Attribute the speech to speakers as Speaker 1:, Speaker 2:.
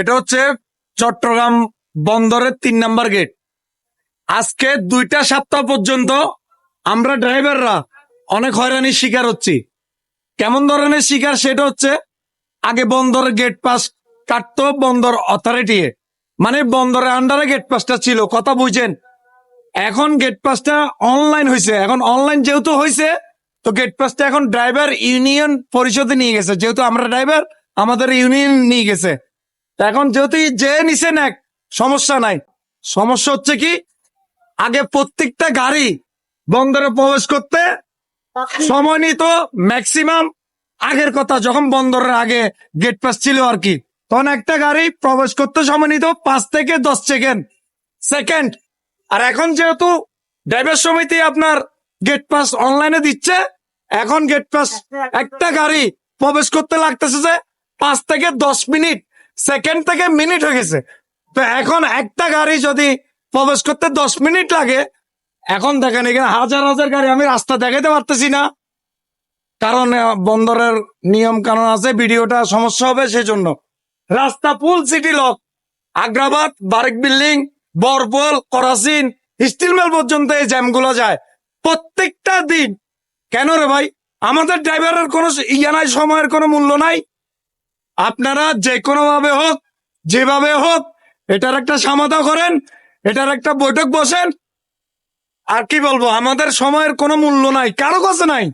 Speaker 1: এটা হচ্ছে চট্টগ্রাম বন্দরের তিন নাম্বার গেট। আজকে দুইটা সপ্তাহ পর্যন্ত আমরা ড্রাইভাররা অনেক হয়রানির শিকার হচ্ছি। কেমন ধরনের শিকার সেটা হচ্ছে আগে বন্দরের গেট পাস কাটতো বন্দর অথরিটি মানে বন্দরের আন্ডারে গেট পাসটা ছিল, কথা বুঝছেন এখন গেট পাসটা অনলাইন হয়েছে এখন অনলাইন যেহেতু হয়েছে তো গেট পাসটা এখন ড্রাইভার ইউনিয়ন পরিষদে নিয়ে গেছে। যেহেতু আমরা ড্রাইভার আমাদের ইউনিয়ন নিয়ে গেছে। এখন যেহেতু যে নিছেন এক সমস্যা নাই। সমস্যা হচ্ছে কি আগে প্রত্যেকটা গাড়ি বন্দরে প্রবেশ করতে সময় নিত ম্যাক্সিমাম আগের কথা যখন বন্দরের আগে গেট পাস ছিল আর কি। তখন একটা গাড়ি প্রবেশ করতে সময় নিত পাঁচ থেকে দশ সেকেন্ড সেকেন্ড আর এখন যেহেতু ড্রাইভার সমিতি আপনার গেট পাস অনলাইনে দিচ্ছে এখন গেট পাস একটা গাড়ি প্রবেশ করতে লাগতেছে যে পাঁচ থেকে দশ মিনিট। সেকেন্ড থেকে মিনিট হয়ে গেছে। তো এখন একটা গাড়ি যদি প্রবেশ করতে দশ মিনিট লাগে, এখন দেখেন এখানে হাজার হাজার গাড়ি, আমি রাস্তা দেখাতে পারতেছি না। কারণ বন্দরের নিয়ম কানুন আছে, ভিডিওটা সমস্যা হবে সেজন্য। রাস্তা ফুল city lock, Agrabad, Barek building, বরপল করাসিন স্টিল মিল পর্যন্ত এই জ্যামগুলো যায়। প্রত্যেকটা দিন। কেন রে ভাই? আমাদের ড্রাইভারের কোনো ইয়া নাই, সময়ের কোনো মূল্য নাই। আপনারা যে কোনো ভাবে হোক, যেভাবে হোক, এটার একটা সমাধা করেন, এটার একটা বৈঠক বসেন। আর কি বলব, আমাদের সময়ের কোনো মূল্য নাই, কারও কাছে নাই।